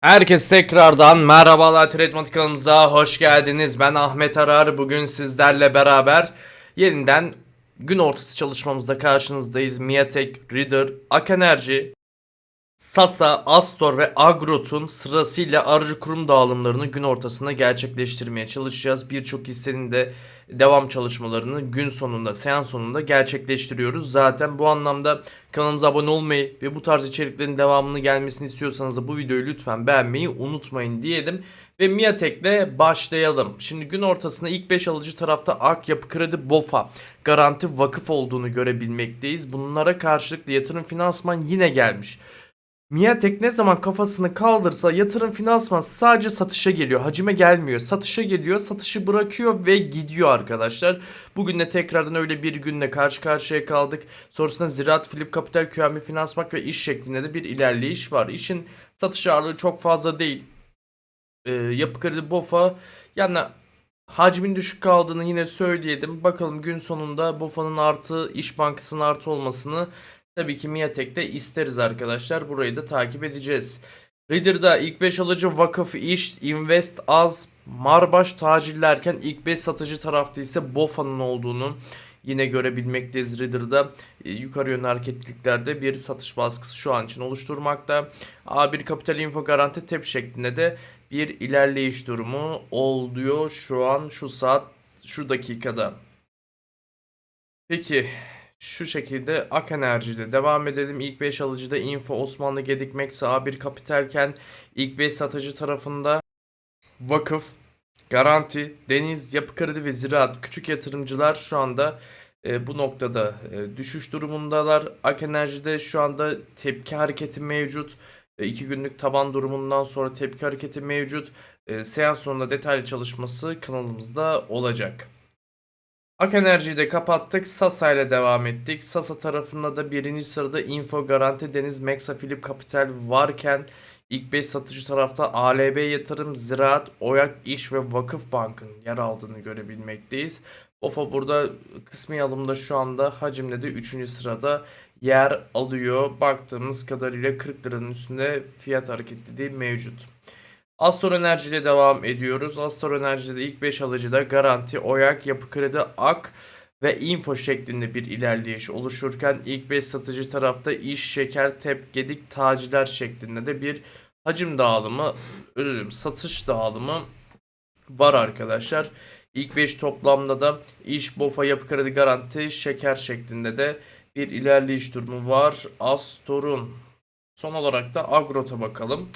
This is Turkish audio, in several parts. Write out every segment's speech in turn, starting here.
Herkese tekrardan merhabalar Tretmat kanalımıza hoş geldiniz. Ben Ahmet Arar. Bugün sizlerle beraber yeniden gün ortası çalışmamızda karşınızdayız. Miatek, Reader, Ak Enerji, Sasa, Astor ve Agrot'un sırasıyla aracı kurum dağılımlarını gün ortasında gerçekleştirmeye çalışacağız. Birçok hissenin de devam çalışmalarını gün sonunda, seans sonunda gerçekleştiriyoruz. Zaten bu anlamda kanalımıza abone olmayı ve bu tarz içeriklerin devamını gelmesini istiyorsanız da bu videoyu lütfen beğenmeyi unutmayın diyelim. Ve Miatek'le başlayalım. Şimdi gün ortasında ilk 5 alıcı tarafta Ak Yapı Kredi BOFA Garanti Vakıf olduğunu görebilmekteyiz. Bunlara karşılık yatırım finansman yine gelmiş. Miatek ne zaman kafasını kaldırsa yatırım finansman sadece satışa geliyor. Hacime gelmiyor. Satışa geliyor, satışı bırakıyor ve gidiyor arkadaşlar. Bugün de tekrardan öyle bir günle karşı karşıya kaldık. Sonrasında Ziraat, Filip Kapital, QNB Finansbank ve iş şeklinde de bir ilerleyiş var. İşin satış ağırlığı çok fazla değil. Ee, yapı kredi BOFA yani hacmin düşük kaldığını yine söyleyelim. Bakalım gün sonunda BOFA'nın artı, İş Bankası'nın artı olmasını Tabii ki Miatek'te isteriz arkadaşlar. Burayı da takip edeceğiz. Reader'da ilk 5 alıcı Vakıf, İş, Invest, Az, Marbaş tacillerken ilk 5 satıcı tarafta ise BOFA'nın olduğunu yine görebilmekteyiz Reader'da. E, yukarı yönlü hareketliliklerde bir satış baskısı şu an için oluşturmakta. A1 Kapital Info Garanti TEP şeklinde de bir ilerleyiş durumu oluyor şu an şu saat şu dakikada. Peki şu şekilde Ak Enerji ile devam edelim. İlk 5 alıcıda Info, Osmanlı, Gedik, Max, A1 Kapitalken ilk 5 satıcı tarafında Vakıf, Garanti, Deniz, Yapı Kredi ve Ziraat küçük yatırımcılar şu anda e, bu noktada e, düşüş durumundalar. Ak Enerji'de şu anda tepki hareketi mevcut. 2 günlük taban durumundan sonra tepki hareketi mevcut. E, seans sonunda detaylı çalışması kanalımızda olacak. Ak Enerji'yi de kapattık. Sasa ile devam ettik. Sasa tarafında da birinci sırada Info Garanti Deniz Mexa Philip Capital varken ilk 5 satıcı tarafta ALB Yatırım, Ziraat, Oyak İş ve Vakıf Bank'ın yer aldığını görebilmekteyiz. OFA burada kısmi alımda şu anda hacimde de 3. sırada yer alıyor. Baktığımız kadarıyla 40 liranın üstünde fiyat hareketliliği mevcut. Astor Enerji ile devam ediyoruz. Astor Enerji'de ilk 5 alıcıda Garanti, Oyak, Yapı Kredi, Ak ve Info şeklinde bir ilerleyiş oluşurken ilk 5 satıcı tarafta İş, Şeker, Tep, Gedik, Taciler şeklinde de bir hacim dağılımı, özür satış dağılımı var arkadaşlar. İlk 5 toplamda da İş, Bofa, Yapı Kredi, Garanti, Şeker şeklinde de bir ilerleyiş durumu var. Astor'un son olarak da Agrot'a bakalım.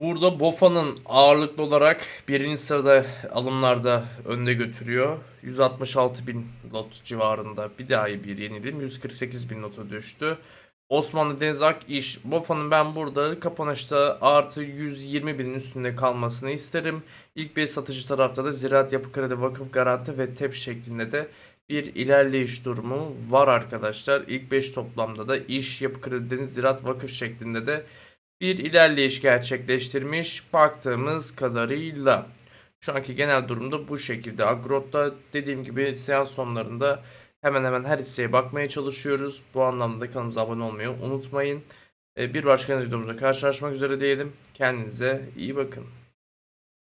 Burada Bofa'nın ağırlıklı olarak birinci sırada alımlarda önde götürüyor. 166 bin lot civarında bir daha iyi bir yenilim. 148 bin nota düştü. Osmanlı Deniz Ak iş. Bofa'nın ben burada kapanışta artı 120 binin üstünde kalmasını isterim. İlk bir satıcı tarafta da Ziraat Yapı Kredi Vakıf Garanti ve TEP şeklinde de bir ilerleyiş durumu var arkadaşlar. İlk 5 toplamda da iş, yapı kredi, deniz, ziraat, vakıf şeklinde de bir ilerleyiş gerçekleştirmiş baktığımız kadarıyla. Şu anki genel durumda bu şekilde. Agrot'ta dediğim gibi seans sonlarında hemen hemen her hisseye bakmaya çalışıyoruz. Bu anlamda kanalımıza abone olmayı unutmayın. Ee, Bir başka videomuzda karşılaşmak üzere diyelim. Kendinize iyi bakın.